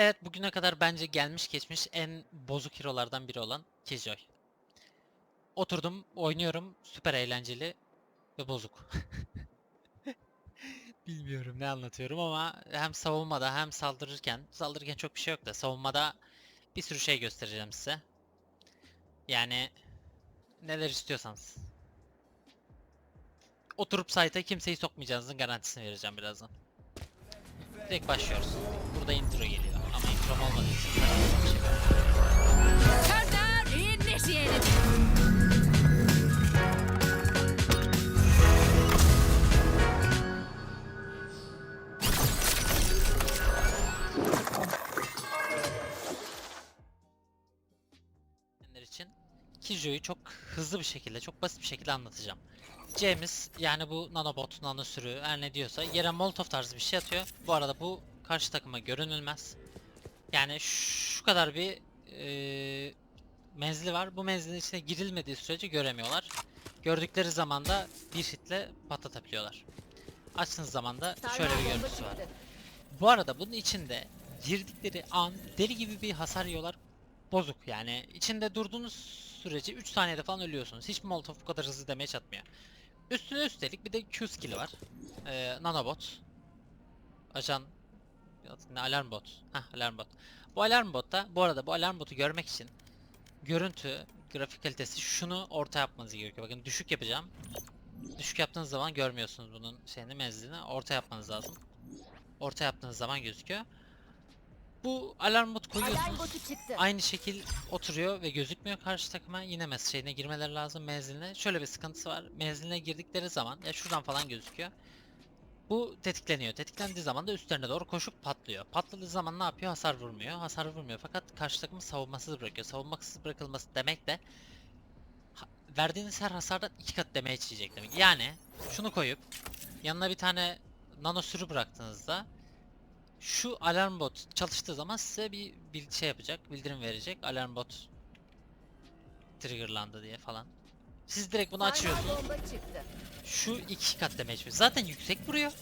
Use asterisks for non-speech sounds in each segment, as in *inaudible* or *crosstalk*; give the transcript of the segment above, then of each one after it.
Evet bugüne kadar bence gelmiş geçmiş en bozuk hero'lardan biri olan Killjoy. Oturdum, oynuyorum, süper eğlenceli ve bozuk. *laughs* Bilmiyorum ne anlatıyorum ama hem savunmada hem saldırırken, saldırırken çok bir şey yok da savunmada bir sürü şey göstereceğim size. Yani neler istiyorsanız. Oturup site'a kimseyi sokmayacağınızın garantisini vereceğim birazdan. Direkt başlıyoruz. Burada intro geliyor olmadığı için Kijo'yu çok hızlı bir şekilde, çok basit bir şekilde anlatacağım. C'miz yani bu nanobot, nano sürü her ne diyorsa yere molotov tarzı bir şey atıyor. Bu arada bu karşı takıma görünülmez. Yani şu kadar bir eee menzili var. Bu menzilin içine girilmediği sürece göremiyorlar. Gördükleri zaman da bir hitle patlatabiliyorlar. Açtığınız zaman da şöyle bir görüntüsü var. Bu arada bunun içinde girdikleri an deli gibi bir hasar yiyorlar. Bozuk yani. içinde durduğunuz sürece 3 saniyede falan ölüyorsunuz. Hiç Molotov bu kadar hızlı damage atmıyor. Üstüne üstelik bir de Q skill'i var. Ee, nanobot. Ajan ne alarm bot. Heh alarm bot. Bu alarm botta bu arada bu alarm botu görmek için görüntü grafik kalitesi şunu orta yapmanız gerekiyor. Bakın düşük yapacağım. Düşük yaptığınız zaman görmüyorsunuz bunun şeyini menzilini. Orta yapmanız lazım. Orta yaptığınız zaman gözüküyor. Bu alarm bot koyuyorsunuz. Alarm botu çıktı. Aynı şekil oturuyor ve gözükmüyor karşı takıma. Yine mes şeyine girmeleri lazım menziline. Şöyle bir sıkıntısı var. Menziline girdikleri zaman ya şuradan falan gözüküyor. Bu tetikleniyor. Tetiklendiği zaman da üstlerine doğru koşup patlıyor. Patladığı zaman ne yapıyor? Hasar vurmuyor. Hasar vurmuyor fakat karşı takımı savunmasız bırakıyor. Savunmasız bırakılması demek de verdiğiniz her hasardan iki kat demeye içecek demek. Yani şunu koyup yanına bir tane nano sürü bıraktığınızda şu alarm bot çalıştığı zaman size bir, bir şey yapacak, bildirim verecek. Alarm bot triggerlandı diye falan. Siz direkt bunu açıyorsunuz. Şu iki kat damage veriyor. Zaten yüksek vuruyor.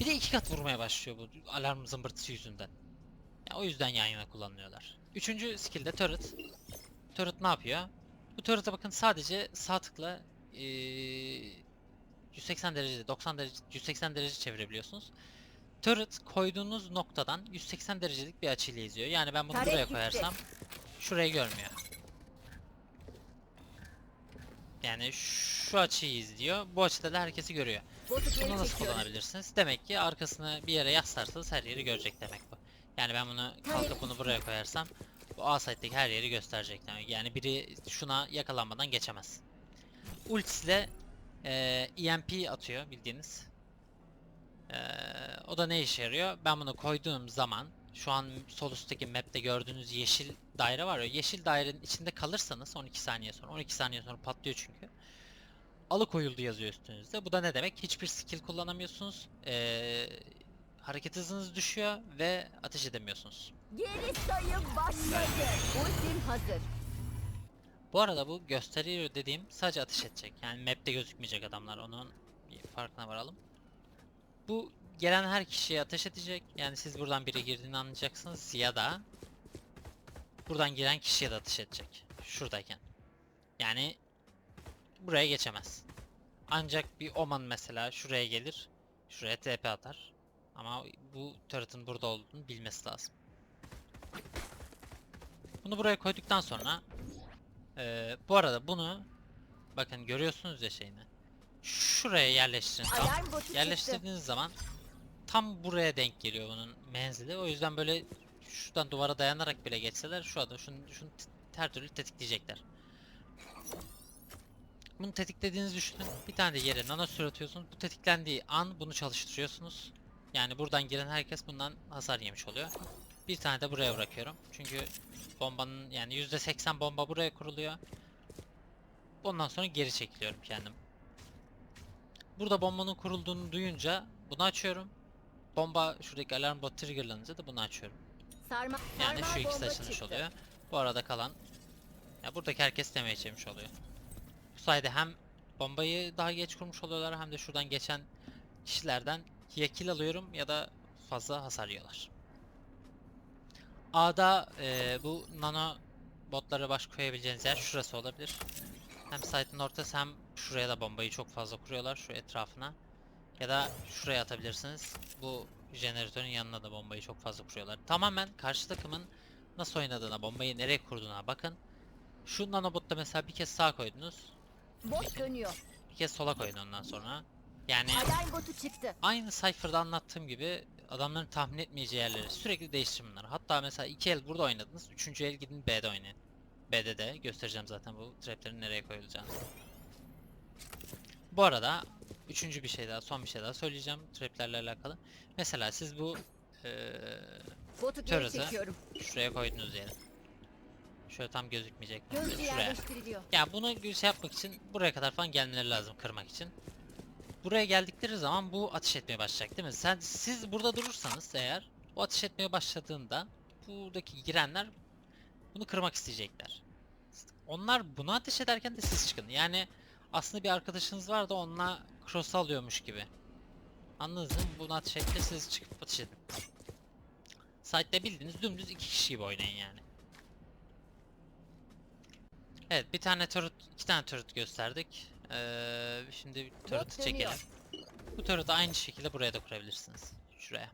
Bir de iki kat vurmaya başlıyor bu alarm zımbırtısı yüzünden. Ya o yüzden yan yana kullanıyorlar. Üçüncü skill'de turret. Turret ne yapıyor? Bu turret'a bakın sadece sağ tıkla eee 180 derece, 90 derece, 180 derece çevirebiliyorsunuz. Turret koyduğunuz noktadan 180 derecelik bir açıyla izliyor. Yani ben bunu buraya koyarsam şurayı görmüyor. Yani şu açıyı izliyor. Bu açıda da herkesi görüyor. Bunu nasıl kullanabilirsiniz? Demek ki arkasını bir yere yaslarsanız her yeri görecek demek bu. Yani ben bunu kalkıp bunu buraya koyarsam bu A site'deki her yeri gösterecek demek. Yani biri şuna yakalanmadan geçemez. Ultisiyle eee EMP atıyor bildiğiniz. Eee, o da ne işe yarıyor? Ben bunu koyduğum zaman şu an sol üstteki map'te gördüğünüz yeşil daire var ya yeşil dairenin içinde kalırsanız 12 saniye sonra 12 saniye sonra patlıyor çünkü alıkoyuldu yazıyor üstünüzde. Bu da ne demek? Hiçbir skill kullanamıyorsunuz. Ee, hareket hızınız düşüyor ve ateş edemiyorsunuz. Geri sayım başladı. Ultim hazır. Bu arada bu gösteriyor dediğim sadece ateş edecek. Yani map'te gözükmeyecek adamlar. Onun farkına varalım. Bu gelen her kişiye ateş edecek. Yani siz buradan biri girdiğini anlayacaksınız ya da buradan giren kişiye de ateş edecek. Şuradayken. Yani buraya geçemez. Ancak bir Oman mesela şuraya gelir. Şuraya TP atar. Ama bu turret'ın burada olduğunu bilmesi lazım. Bunu buraya koyduktan sonra eee, bu arada bunu bakın görüyorsunuz ya şeyini. Şuraya yerleştirin. tamam çıktı. Yerleştirdiğiniz zaman tam buraya denk geliyor bunun menzili. O yüzden böyle şuradan duvara dayanarak bile geçseler şu anda şunu, şunu her türlü tetikleyecekler. Bunu tetiklediğinizi düşünün. Bir tane de yere nano sür atıyorsunuz. Bu tetiklendiği an bunu çalıştırıyorsunuz. Yani buradan giren herkes bundan hasar yemiş oluyor. Bir tane de buraya bırakıyorum. Çünkü bombanın yani %80 bomba buraya kuruluyor. Ondan sonra geri çekiliyorum kendim. Burada bombanın kurulduğunu duyunca bunu açıyorum. Bomba şuradaki alarm bot triggerlanınca da bunu açıyorum. Sarma, Yani şu ikisi açılmış çıktı. oluyor. Bu arada kalan ya buradaki herkes demeye yemiş oluyor. Bu sayede hem bombayı daha geç kurmuş oluyorlar hem de şuradan geçen kişilerden ya kill alıyorum ya da fazla hasar yiyorlar. A'da e, bu nano botlara baş koyabileceğiniz yer şurası olabilir. Hem site'ın ortası hem şuraya da bombayı çok fazla kuruyorlar şu etrafına. Ya da şuraya atabilirsiniz. Bu jeneratörün yanına da bombayı çok fazla kuruyorlar. Tamamen karşı takımın nasıl oynadığına, bombayı nereye kurduğuna bakın. Şu nanobotta mesela bir kez sağ koydunuz, Bot dönüyor. bir kez sola koyun ondan sonra. Yani Alarm botu çıktı. aynı Cypher'da anlattığım gibi adamların tahmin etmeyeceği yerleri sürekli değiştirin bunları. Hatta mesela iki el burada oynadınız, üçüncü el gidin B'de oynayın. B'de de göstereceğim zaten bu traplerin nereye koyulacağını. Bu arada üçüncü bir şey daha, son bir şey daha söyleyeceğim traplerle alakalı. Mesela siz bu eee Botu geri Terörse. çekiyorum. şuraya koydunuz diyelim. Şöyle tam gözükmeyecek. Gözcü Şuraya. Ya bunu şey yapmak için buraya kadar falan gelmeleri lazım kırmak için. Buraya geldikleri zaman bu ateş etmeye başlayacak değil mi? Sen siz burada durursanız eğer o ateş etmeye başladığında buradaki girenler bunu kırmak isteyecekler. Onlar bunu ateş ederken de siz çıkın. Yani aslında bir arkadaşınız var da onunla cross alıyormuş gibi. Anladınız mı? Ateş etti siz çıkıp ateş edin. Site'de bildiğiniz dümdüz iki kişi gibi oynayın yani. Evet bir tane turret, iki tane turret gösterdik. Ee, şimdi bir turret'ı çekelim. Bu turret'ı aynı şekilde buraya da kurabilirsiniz. Şuraya.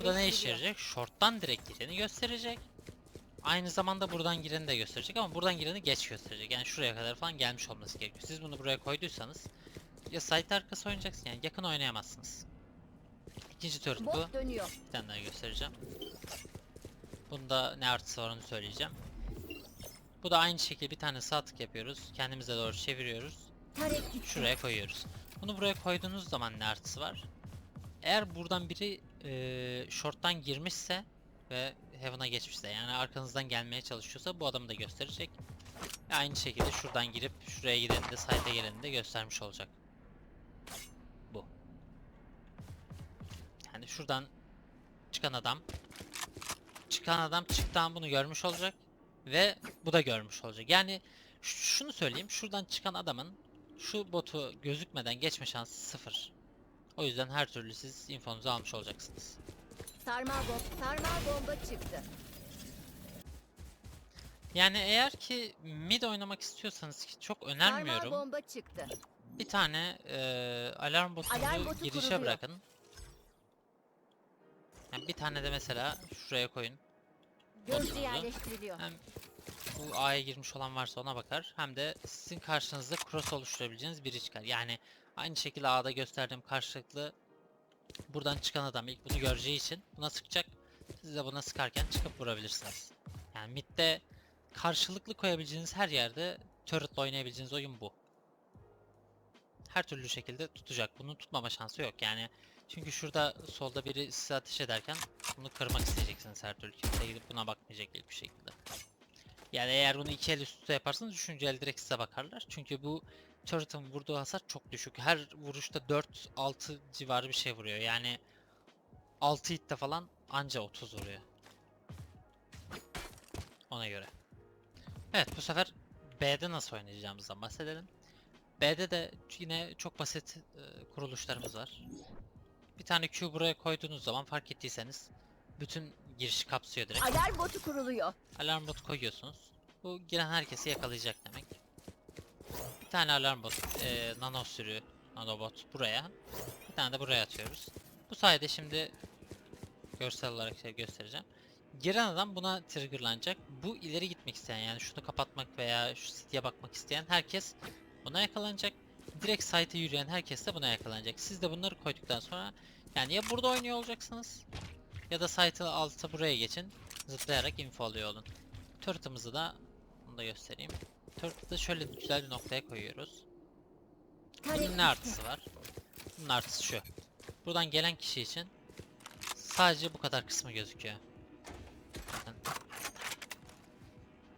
Bu da ne işe yarayacak? Short'tan direkt gireni gösterecek. Aynı zamanda buradan gireni de gösterecek ama buradan gireni geç gösterecek. Yani şuraya kadar falan gelmiş olması gerekiyor. Siz bunu buraya koyduysanız ya site arkası oynayacaksın yani yakın oynayamazsınız. İkinci turret bu. Bot dönüyor. Bir tane daha göstereceğim. Bunda ne artısı var onu söyleyeceğim. Bu da aynı şekilde bir tane sağ tık yapıyoruz. Kendimize doğru çeviriyoruz. Tarek gitti. Şuraya koyuyoruz. Bunu buraya koyduğunuz zaman ne artısı var? Eğer buradan biri eee short'tan girmişse ve heaven'a geçmişse yani arkanızdan gelmeye çalışıyorsa bu adamı da gösterecek. Ve aynı şekilde şuradan girip şuraya gideni de site'e geleni de göstermiş olacak. Şuradan çıkan adam çıkan adam çıktan bunu görmüş olacak ve bu da görmüş olacak. Yani şunu söyleyeyim şuradan çıkan adamın şu botu gözükmeden geçme şansı sıfır. O yüzden her türlü siz infonuzu almış olacaksınız. Sarmal bomba. Sarmal bomba çıktı. Yani eğer ki mid oynamak istiyorsanız ki çok Sarmal önermiyorum. bomba çıktı. Bir tane eee alarm botunuzu Alarm botu girişe kuruluyor. bırakın. Yani bir tane de mesela şuraya koyun. Gözcü yerleştiriliyor. Hem bu A'ya girmiş olan varsa ona bakar. Hem de sizin karşınızda cross oluşturabileceğiniz biri çıkar. Yani aynı şekilde A'da gösterdiğim karşılıklı buradan çıkan adam ilk bunu göreceği için buna sıkacak. Siz de buna sıkarken çıkıp vurabilirsiniz. Yani midde karşılıklı koyabileceğiniz her yerde turret'la oynayabileceğiniz oyun bu. Her türlü şekilde tutacak. Bunun tutmama şansı yok. Yani çünkü şurada solda biri size ateş ederken bunu kırmak isteyeceksiniz her türlü. Kimse gidip buna bakmayacak bir şekilde. Yani eğer bunu iki el üst üste yaparsanız üçüncü el direkt size bakarlar. Çünkü bu turret'ın vurduğu hasar çok düşük. Her vuruşta 4-6 civarı bir şey vuruyor. Yani 6 hitte falan anca 30 vuruyor. Ona göre. Evet bu sefer B'de nasıl oynayacağımızdan bahsedelim. B'de de yine çok basit e, kuruluşlarımız var. Bir tane Q buraya koyduğunuz zaman fark ettiyseniz bütün girişi kapsıyor direkt. Alarm botu kuruluyor. Alarm bot koyuyorsunuz. Bu giren herkesi yakalayacak demek. Bir tane alarm bot, eee, nano sürü, nanobot buraya. Bir tane de buraya atıyoruz. Bu sayede şimdi görsel olarak şey göstereceğim. Giren adam buna triggerlanacak. Bu ileri gitmek isteyen yani şunu kapatmak veya şu city'ye bakmak isteyen herkes buna yakalanacak. Direkt site'e yürüyen herkes de buna yakalanacak. Siz de bunları koyduktan sonra yani ya burada oynuyor olacaksınız ya da site'ı alta buraya geçin. Zıplayarak info alıyor olun. Turret'ımızı da bunu da göstereyim. Turret'ı şöyle güzel bir noktaya koyuyoruz. Bunun ne artısı var? Bunun artısı şu. Buradan gelen kişi için sadece bu kadar kısmı gözüküyor.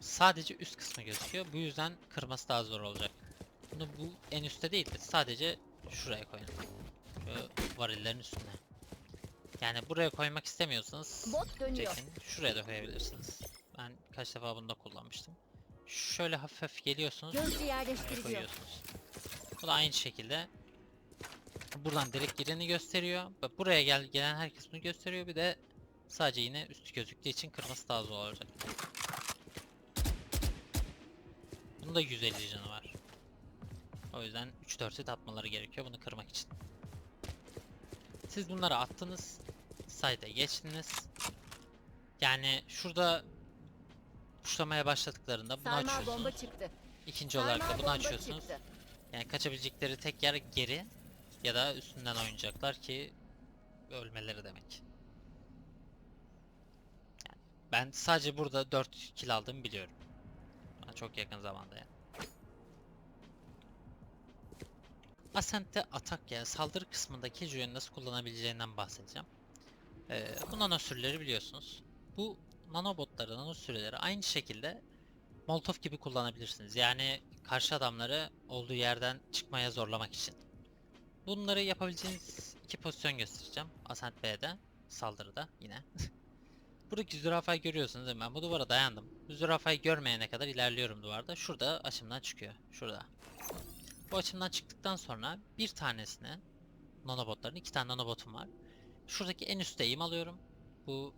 Sadece üst kısmı gözüküyor. Bu yüzden kırması daha zor olacak. Bunu bu en üstte değil de sadece şuraya koyun. Şu varillerin üstüne. Yani buraya koymak istemiyorsanız Bot dönüyor. çekin. Şuraya da koyabilirsiniz. Ben kaç defa bunu da kullanmıştım. Şöyle hafif hafif geliyorsunuz. Gözcü Buraya yerleştiriliyor. koyuyorsunuz. Bu da aynı şekilde buradan direkt gireni gösteriyor. Bak buraya gel gelen herkes bunu gösteriyor. Bir de Sadece yine üstü gözüktüğü için kırması daha zor olacak. Bunun da 150 canı var. O yüzden 3-4 hit atmaları gerekiyor bunu kırmak için. Siz bunları attınız. Site'e geçtiniz. Yani şurada puşlamaya başladıklarında bunu Sarmal bomba açıyorsunuz. çıktı. İkinci olarak da Sarmal bunu bomba açıyorsunuz. çıktı. Yani kaçabilecekleri tek yer geri ya da üstünden oynayacaklar ki ölmeleri demek. Yani ben sadece burada 4 kill aldığımı biliyorum. Çok yakın zamanda yani. Ascent'te atak yani saldırı kısmındaki Joy'un nasıl kullanabileceğinden bahsedeceğim. Ee, bu nano biliyorsunuz. Bu nanobotları, nano aynı şekilde Molotov gibi kullanabilirsiniz. Yani karşı adamları olduğu yerden çıkmaya zorlamak için. Bunları yapabileceğiniz iki pozisyon göstereceğim. Ascent B'de, saldırıda yine. *laughs* Buradaki zürafayı görüyorsunuz değil mi? Ben bu duvara dayandım. Zürafayı görmeyene kadar ilerliyorum duvarda. Şurada açımdan çıkıyor. Şurada. Bu açımdan çıktıktan sonra bir tanesine nanobotların iki tane nanobotum var. Şuradaki en üstte eğim alıyorum. Bu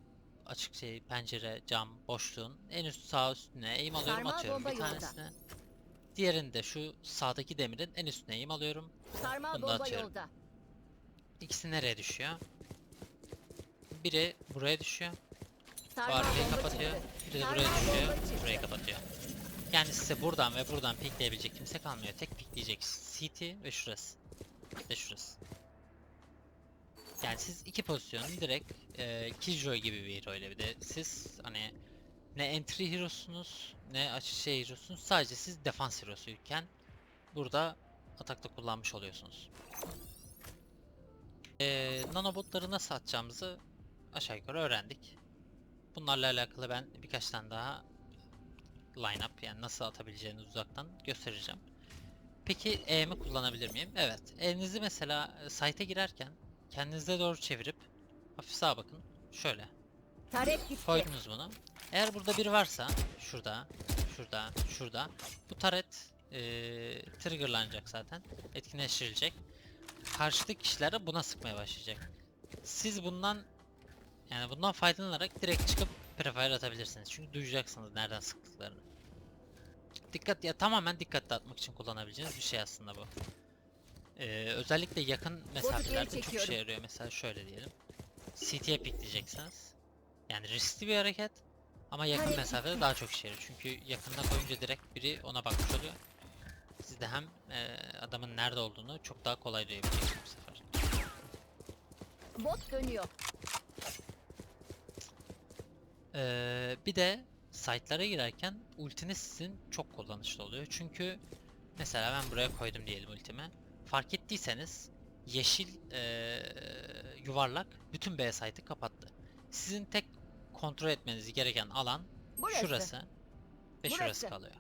açık şey pencere, cam, boşluğun en üst sağ üstüne eğim alıyorum Sarmal atıyorum bir yolda. tanesine. Diğerini de şu sağdaki demirin en üstüne eğim alıyorum. Sarmal Bunu bomba atıyorum. yolda. İkisi nereye düşüyor? Biri buraya düşüyor. Arkayı bomba kapatıyor. çıktı. Biri de buraya düşüyor. Burayı kapatıyor. Yani size buradan ve buradan pikleyebilecek kimse kalmıyor. Tek pikleyecek CT ve şurası. De şurası. Yani siz iki pozisyonu direkt e, Killjoy gibi bir hero ile bir de siz hani ne entry hero'sunuz ne açı şey hero'sunuz sadece siz defans hero'suyken burada atakta kullanmış oluyorsunuz. E, nanobotları nasıl atacağımızı aşağı yukarı öğrendik. Bunlarla alakalı ben birkaç tane daha line-up yani nasıl atabileceğinizi uzaktan göstereceğim. Peki E'mi kullanabilir miyim? Evet. Elinizi mesela e, site'e girerken kendinize doğru çevirip hafif sağa bakın. Şöyle. Koydunuz bunu. Eğer burada biri varsa şurada, şurada, şurada bu taret eee triggerlanacak zaten. Etkinleştirilecek. Karşıdaki kişiler de buna sıkmaya başlayacak. Siz bundan yani bundan faydalanarak direkt çıkıp prefire atabilirsiniz. Çünkü duyacaksınız nereden sıktıklarını. Dikkat ya tamamen dikkat dağıtmak için kullanabileceğiniz bir şey aslında bu. Ee, özellikle yakın mesafelerde çok işe yarıyor. Mesela şöyle diyelim. CT'ye pikleyeceksiniz. Yani riskli bir hareket ama yakın Hayır. mesafede daha çok işe yarıyor. Çünkü yakında koyunca direkt biri ona bakmış oluyor. Siz de hem e, adamın nerede olduğunu çok daha kolay duyabileceksiniz bu sefer. Bot dönüyor. Ee, bir de site'lara girerken ultiniz sizin çok kullanışlı oluyor. Çünkü mesela ben buraya koydum diyelim ultimi. Fark ettiyseniz yeşil ee, yuvarlak bütün B site'ı kapattı. Sizin tek kontrol etmeniz gereken alan Burası. şurası ve şurası Burası. kalıyor.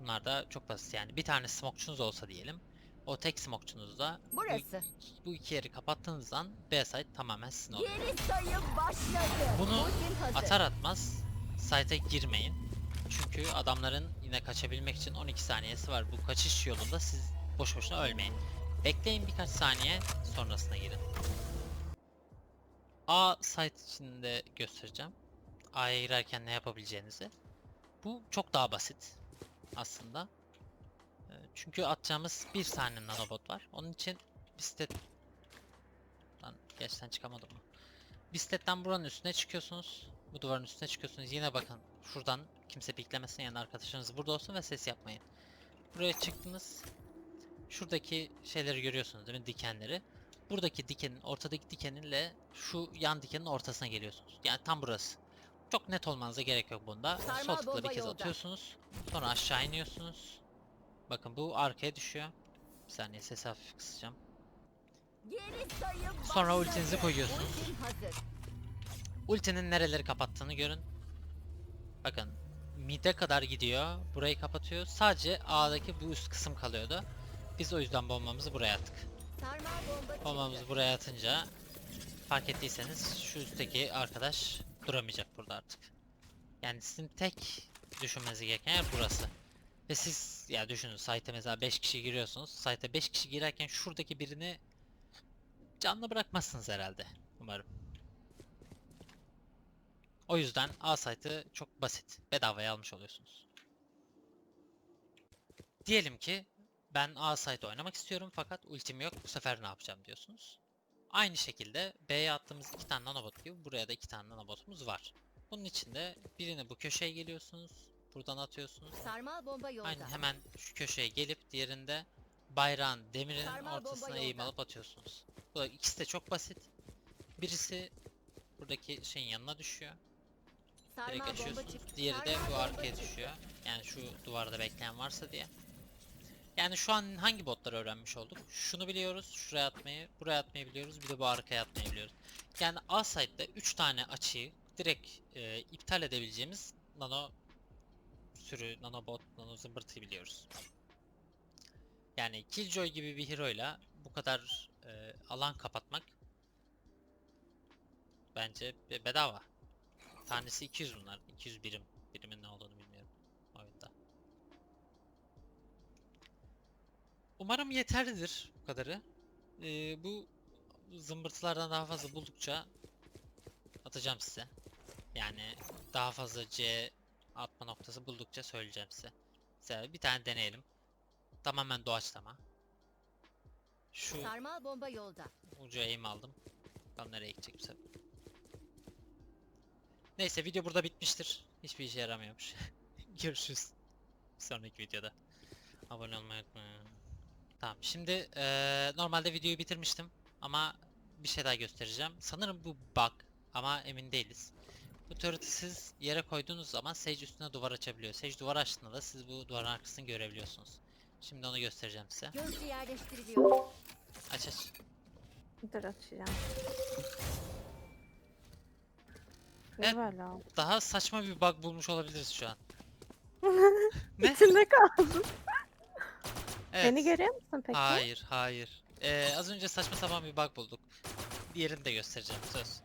Bunlar da çok basit yani. Bir tane smoke'çunuz olsa diyelim. O tek smoke'çunuzda bu, Burası. bu iki yeri kapattığınızdan B site tamamen sizin oluyor. Geri sayım başladı. Bunu. Atar atmaz site'e girmeyin. Çünkü adamların yine kaçabilmek için 12 saniyesi var. Bu kaçış yolunda siz boş boşuna ölmeyin. Bekleyin birkaç saniye sonrasına girin. A site içinde göstereceğim. A'ya girerken ne yapabileceğinizi. Bu çok daha basit aslında. Ee, Çünkü atacağımız bir tane nanobot var. Onun için bisiklet... Lan gerçekten çıkamadım mı? Bisikletten buranın üstüne çıkıyorsunuz. Bu duvarın üstüne çıkıyorsunuz. Yine bakın şuradan kimse piklemesin yani arkadaşlarınız burada olsun ve ses yapmayın. Buraya çıktınız. Şuradaki şeyleri görüyorsunuz değil mi? Dikenleri. Buradaki dikenin, ortadaki dikeninle şu yan dikenin ortasına geliyorsunuz. Yani tam burası. Çok net olmanıza gerek yok bunda. Sol tıkla bir kez atıyorsunuz. Sonra aşağı iniyorsunuz. Bakın bu arkaya düşüyor. Bir saniye sesi hafif kısacağım. Sonra ultinizi koyuyorsunuz. Ultinin nereleri kapattığını görün. Bakın mid'e kadar gidiyor. Burayı kapatıyor. Sadece A'daki bu üst kısım kalıyordu. Biz o yüzden bombamızı buraya attık. Bombamızı buraya atınca fark ettiyseniz şu üstteki arkadaş duramayacak burada artık. Yani sizin tek düşünmeniz gereken yer burası. Ve siz ya düşünün site'e mesela 5 kişi giriyorsunuz. Site'e 5 kişi girerken şuradaki birini canlı bırakmazsınız herhalde. Umarım. O yüzden A site'ı çok basit. Bedavaya almış oluyorsunuz. Diyelim ki ben A site oynamak istiyorum fakat ultim yok. Bu sefer ne yapacağım diyorsunuz. Aynı şekilde B'ye attığımız iki tane nanobot gibi buraya da iki tane nanobotumuz var. Bunun için de birini bu köşeye geliyorsunuz. Buradan atıyorsunuz. Sarmal bomba yolda. Aynen hemen şu köşeye gelip diğerinde bayrağın demirin Sarmal ortasına eğim alıp atıyorsunuz. Bu da ikisi de çok basit. Birisi buradaki şeyin yanına düşüyor. Direkt Sarmal açıyorsunuz. Diğeri de Sarmal bu arkaya düşüyor. Yani şu duvarda bekleyen varsa diye. Yani şu an hangi botları öğrenmiş olduk? Şunu biliyoruz, şuraya atmayı, buraya atmayı biliyoruz, bir de bu arkaya atmayı biliyoruz. Yani A site'de 3 tane açıyı direkt e, iptal edebileceğimiz nano sürü, nanobot, nano zımbırtıyı biliyoruz. Yani Killjoy gibi bir hero'yla bu kadar e, alan kapatmak bence be- bedava. Tanesi 200 bunlar. 200 birim. Birimin ne olduğunu bilmiyorum oyunda. Umarım yeterlidir bu kadarı. Ee, bu zımbırtılardan daha fazla buldukça atacağım size. Yani daha fazla C atma noktası buldukça söyleyeceğim size. Mesela bir tane deneyelim. Tamamen doğaçlama. Şu Sarmal bomba yolda. Ucu aim aldım. Bakalım nereye gidecek bu sefer. Neyse video burada bitmiştir. Hiçbir işe yaramıyormuş. *laughs* Görüşürüz. Bir sonraki videoda. Abone olmayı unutmayın. Tamam şimdi eee, normalde videoyu bitirmiştim. Ama bir şey daha göstereceğim. Sanırım bu bug ama emin değiliz. Bu turret'ı siz yere koyduğunuz zaman Sage üstüne duvar açabiliyor. Sage duvar açtığında da siz bu duvarın arkasını görebiliyorsunuz. Şimdi onu göstereceğim size. Gözcü yerleştiriliyor. Aç aç. Dur açacağım. Evet. Oldu? Daha saçma bir bug bulmuş olabiliriz şu an. *laughs* ne? İçinde kaldım. Evet. Beni görüyor musun peki? Hayır, hayır. Ee, az önce saçma sapan bir bug bulduk. Diğerini de göstereceğim söz.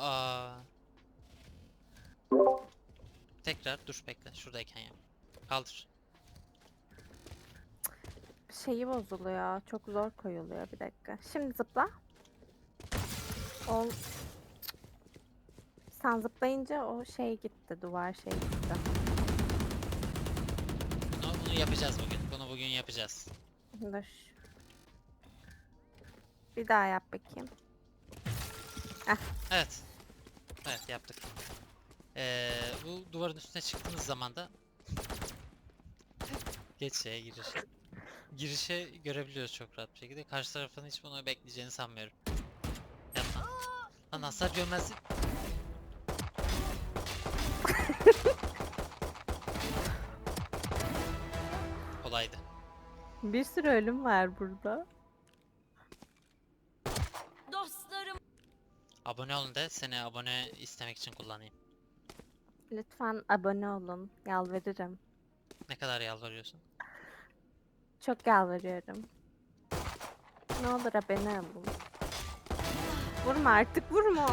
Aa. Tekrar dur bekle. Şuradayken yap. Kaldır. Şeyi bozuluyor. Çok zor koyuluyor bir dakika. Şimdi zıpla. Ol. Sen zıplayınca o şey gitti. Duvar şey gitti. Bunu, bunu yapacağız bugün. Bunu bugün yapacağız. Dur. Bir daha yap bakayım. Evet. Evet yaptık. Ee, bu duvarın üstüne çıktığınız zaman da geç şeye girişe. Girişe görebiliyoruz çok rahat bir şekilde. Karşı tarafın hiç bunu bekleyeceğini sanmıyorum. Yapma. Lan hasar görmezlik. *laughs* Kolaydı. Bir sürü ölüm var burada. Abone olun de seni abone istemek için kullanayım. Lütfen abone olun. Yalvarırım. Ne kadar yalvarıyorsun? Çok yalvarıyorum. Ne olur abone olun. Vurma artık vurma.